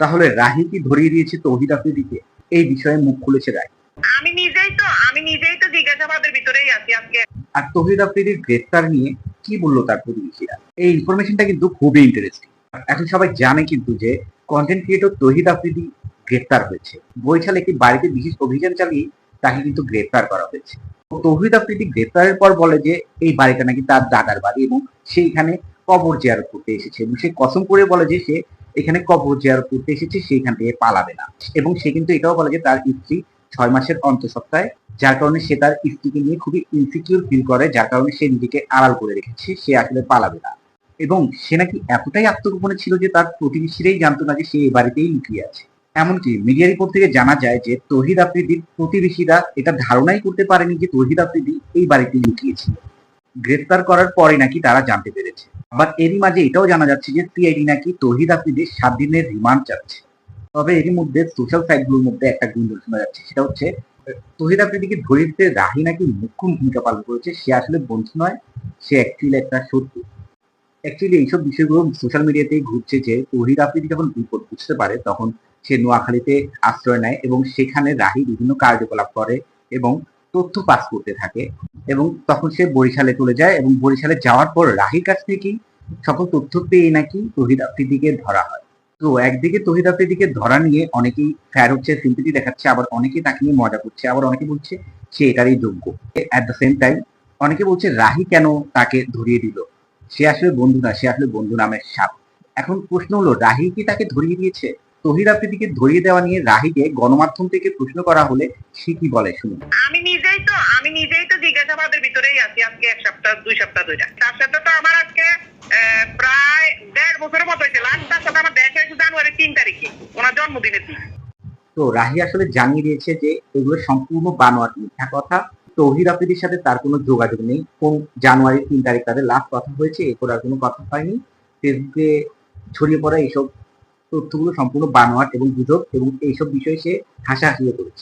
তাহলে রাহি কি ধরিয়ে দিয়েছে তৌহিদ আফ্রিদিকে। এই বিষয়ে মুখ খুলেছে রাহি আমি নিজেই তো আমি নিজেই তো জিজ্ঞাসাবাদের ভিতরেই আছি আজকে। আর তৌহিদ আফ্রিদির গ্রেফতার নিয়ে কি বলল তার প্রতিবেশীরা? এই ইনফরমেশনটা কিন্তু খুবই ইন্টারেস্টিং এখন সবাই জানে কিন্তু যে কন্টেন্ট ক্রিয়েটর তৌহিদ আফ্রিদি গ্রেফতার হয়েছে। বরিশালে একটি বাড়িতে বিশেষ অভিযান চালিয়ে তাকে কিন্তু গ্রেফতার করা হয়েছে। তো তৌহিদ আফ্রিদি গ্রেফতারের পর বলে যে এই বাড়িটা নাকি তার দাদার বাড়ি এবং সেইখানে কবর জিয়ারত করতে এসেছে এবং সে কসম করে বলে যে সে এখানে কবর জিয়ারত করতে এসেছে সে এখান থেকে পালাবে না। এবং সে কিন্তু এটাও বলে যে তার স্ত্রী ছয় মাসের অন্তঃসত্ত্বায়, যার কারণে সে তার স্ত্রীকে নিয়ে খুবই ইনসিকিউর ফিল করে, যার কারণে সে নিজেকে আড়াল করে রেখেছে, সে আসলে পালাবে না। এবং সে নাকি এতটাই আত্মগোপনে ছিল যে তার প্রতিবেশীরাই জানতো না যে সে এই বাড়িতেই লুকিয়ে আছে। এমনকি মিডিয়া রিপোর্ট থেকে জানা যায় যে তহিদ আফ্রিদির প্রতিবেশীরা এটা ধারণাই করতে পারেনি যে তহিদ আফ্রিদি এই বাড়িতে লুকিয়েছিল। গ্রেফতার করার পরে নাকি তারা জানতে পেরেছে। আবার এরই মাঝে এটাও জানা যাচ্ছে যে সিআইডি নাকি তহিদ আফ্রিদির সাত দিনের রিমান্ড চাচ্ছে। তবে এরই মধ্যে সোশ্যাল সাইটগুলোর মধ্যে একটা গুঞ্জন শোনা যাচ্ছে, সেটা হচ্ছে, তহিদ আফ্রিদিকে ধরে দিতে রাহি নাকি মুখ্য ভূমিকা পালন করেছে, সে আসলে বন্ধু নয়, সে অ্যাকচুয়ালি একটা শত্রু। অ্যাকচুয়ালি এইসব বিষয়গুলো সোশ্যাল মিডিয়াতেই ঘুরছে যে তহিদ আফ্রিদি যখন বিপদ বুঝতে পারে, তখন সে নোয়াখালীতে আশ্রয় নেয় এবং সেখানে রাহি বিভিন্ন কার্যকলাপ করে এবং তথ্য পাস করতে থাকে এবং তখন সে বরিশালে চলে যায় এবং বরিশালে যাওয়ার পর রাহির কাছ থেকেই সকল তথ্য পেয়ে নাকি তহিদ আফ্রিদিকে ধরা হয়। তো একদিকে তহিদ আফ্রিদিকে ধরা নিয়ে অনেকেই ফ্যার হচ্ছে সিম্পিটি দেখাচ্ছে, আবার অনেকেই তাকে নিয়ে মজা করছে, আবার অনেকে বলছে সে এটারই যোগ্য। অ্যাট দ্য সেম টাইম অনেকে বলছে রাহি কেন তাকে ধরিয়ে দিল? সে আসলে বন্ধু না, সে আসলে বন্ধু নামের সাপ। এখন প্রশ্ন হলো, রাহি কি তাকে ধরিয়ে দিয়েছে? তহিদ আফ্রিদিকে ধরিয়ে দেওয়া নিয়ে রাহিকে গণমাধ্যম থেকে প্রশ্ন করা হলে সে কি বলে শুনুন। আমি নিজেই তো আমি নিজেই তো জিজ্ঞাসাবাদের ভিতরেই আছি আজকে এক সপ্তাহ দুই সপ্তাহ ধরে। তার সাথে তো আমার আজকে প্রায় দেড় বছরের মতো হয়েছে। লাস্ট তার সাথে আমার দেখা হয়েছে জানুয়ারি তিন তারিখে ওনার জন্মদিনের দিন। তো রাহি আসলে জানিয়ে দিয়েছে যে এগুলো সম্পূর্ণ বানোয়াট মিথ্যা কথা। তৌহিদ আফ্রিদির সাথে তার কোনো যোগাযোগ নেই। কোন জানুয়ারি তিন তারিখ তাদের লাস্ট কথা হয়েছে এরপর আর কোনো কথা হয়নি। ফেসবুকে ছড়িয়ে পড়া এইসব তথ্যগুলো সম্পূর্ণ বানোয়াট এবং গুজব এবং এইসব বিষয়ে সে হাসাহাসিও করেছে।